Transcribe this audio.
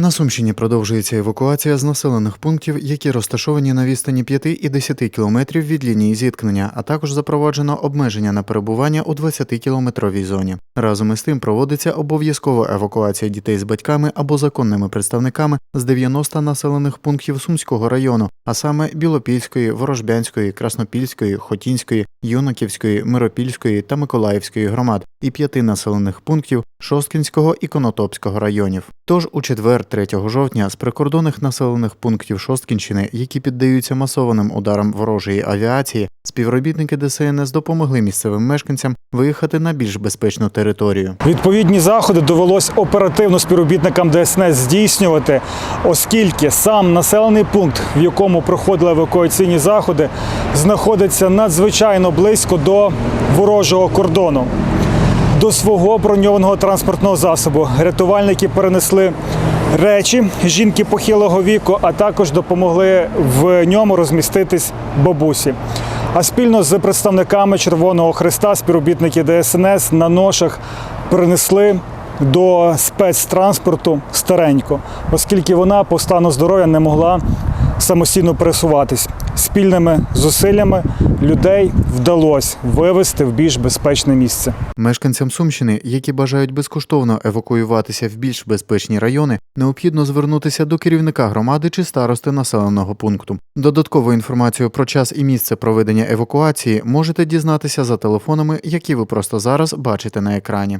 На Сумщині продовжується евакуація з населених пунктів, які розташовані на відстані 5 і 10 кілометрів від лінії зіткнення, а також запроваджено обмеження на перебування у 20-кілометровій зоні. Разом із тим проводиться обов'язкова евакуація дітей з батьками або законними представниками з 90 населених пунктів Сумського району, а саме Білопільської, Ворожбянської, Краснопільської, Хотінської, Юнаківської, Миропільської та Миколаївської громад і п'яти населених пунктів Шосткінського і Конотопського районів. Тож у четвер, 3 жовтня, з прикордонних населених пунктів Шосткінщини, які піддаються масованим ударам ворожої авіації, співробітники ДСНС допомогли місцевим мешканцям виїхати на більш безпечну територію. Відповідні заходи довелось оперативно співробітникам ДСНС здійснювати, оскільки сам населений пункт, в якому проходили евакуаційні заходи, знаходиться надзвичайно близько до ворожого кордону. До свого броньованого транспортного засобу рятувальники перенесли речі жінки похилого віку, а також допомогли в ньому розміститись бабусі. А спільно з представниками Червоного Христа співробітники ДСНС на ношах принесли до спецтранспорту старенько, оскільки вона по стану здоров'я не могла самостійно пересуватись. Спільними зусиллями людей вдалося вивезти в більш безпечне місце. Мешканцям Сумщини, які бажають безкоштовно евакуюватися в більш безпечні райони, необхідно звернутися до керівника громади чи старости населеного пункту. Додаткову інформацію про час і місце проведення евакуації можете дізнатися за телефонами, які ви просто зараз бачите на екрані.